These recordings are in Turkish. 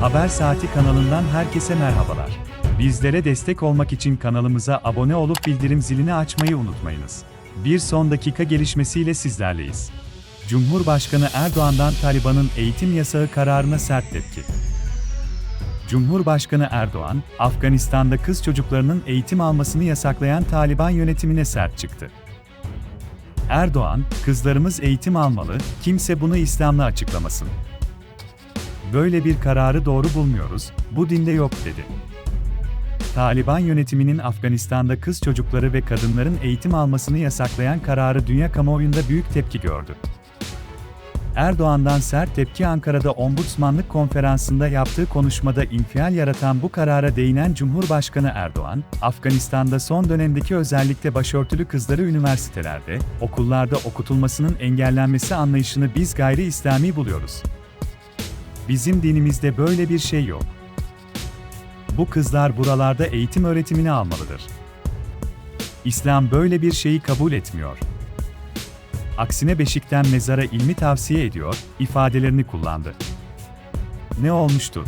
Haber Saati kanalından herkese merhabalar. Bizlere destek olmak için kanalımıza abone olup bildirim zilini açmayı unutmayınız. Bir son dakika gelişmesiyle sizlerleyiz. Cumhurbaşkanı Erdoğan'dan Taliban'ın eğitim yasağı kararına sert tepki. Cumhurbaşkanı Erdoğan, Afganistan'da kız çocuklarının eğitim almasını yasaklayan Taliban yönetimine sert çıktı. Erdoğan, kızlarımız eğitim almalı, kimse bunu İslam'la açıklamasın. Böyle bir kararı doğru bulmuyoruz, bu dinde yok dedi. Taliban yönetiminin Afganistan'da kız çocukları ve kadınların eğitim almasını yasaklayan kararı dünya kamuoyunda büyük tepki gördü. Erdoğan'dan sert tepki Ankara'da Ombudsmanlık Konferansı'nda yaptığı konuşmada infial yaratan bu karara değinen Cumhurbaşkanı Erdoğan, Afganistan'da son dönemdeki özellikle başörtülü kızları üniversitelerde, okullarda okutulmasının engellenmesi anlayışını biz gayri İslami buluyoruz. Bizim dinimizde böyle bir şey yok. Bu kızlar buralarda eğitim öğretimini almalıdır. İslam böyle bir şeyi kabul etmiyor. Aksine Beşik'ten mezara ilmi tavsiye ediyor, ifadelerini kullandı. Ne olmuştur?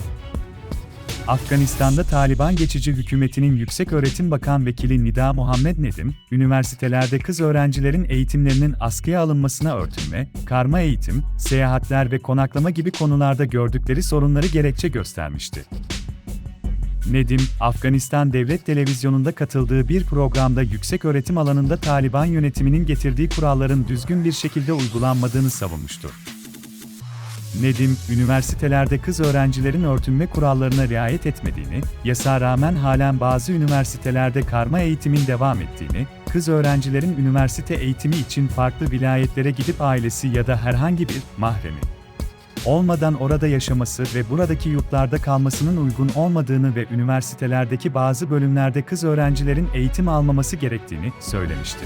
Afganistan'da Taliban geçici hükümetinin Yüksek Öğretim Bakan Vekili Nida Muhammed Nedim, üniversitelerde kız öğrencilerin eğitimlerinin askıya alınmasına örtünme, karma eğitim, seyahatler ve konaklama gibi konularda gördükleri sorunları gerekçe göstermişti. Nedim, Afganistan Devlet Televizyonu'nda katıldığı bir programda yüksek öğretim alanında Taliban yönetiminin getirdiği kuralların düzgün bir şekilde uygulanmadığını savunmuştu. Nedim, üniversitelerde kız öğrencilerin örtünme kurallarına riayet etmediğini, yasağa rağmen halen bazı üniversitelerde karma eğitimin devam ettiğini, kız öğrencilerin üniversite eğitimi için farklı vilayetlere gidip ailesi ya da herhangi bir mahremi olmadan orada yaşaması ve buradaki yurtlarda kalmasının uygun olmadığını ve üniversitelerdeki bazı bölümlerde kız öğrencilerin eğitim almaması gerektiğini söylemişti.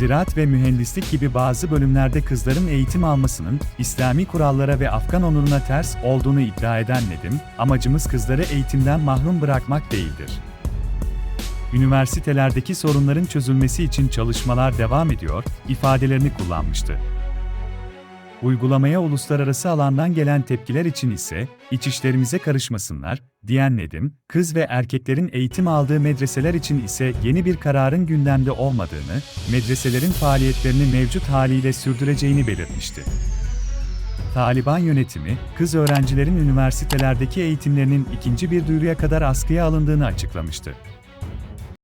Ziraat ve mühendislik gibi bazı bölümlerde kızların eğitim almasının İslami kurallara ve Afgan onuruna ters olduğunu iddia eden Nedim, amacımız kızları eğitimden mahrum bırakmak değildir. Üniversitelerdeki sorunların çözülmesi için çalışmalar devam ediyor, ifadelerini kullanmıştı. Uygulamaya uluslararası alandan gelen tepkiler için ise, iç işlerimize karışmasınlar, diyen Nedim, kız ve erkeklerin eğitim aldığı medreseler için ise yeni bir kararın gündemde olmadığını, medreselerin faaliyetlerini mevcut haliyle sürdüreceğini belirtmişti. Taliban yönetimi, kız öğrencilerin üniversitelerdeki eğitimlerinin ikinci bir duyuruya kadar askıya alındığını açıklamıştı.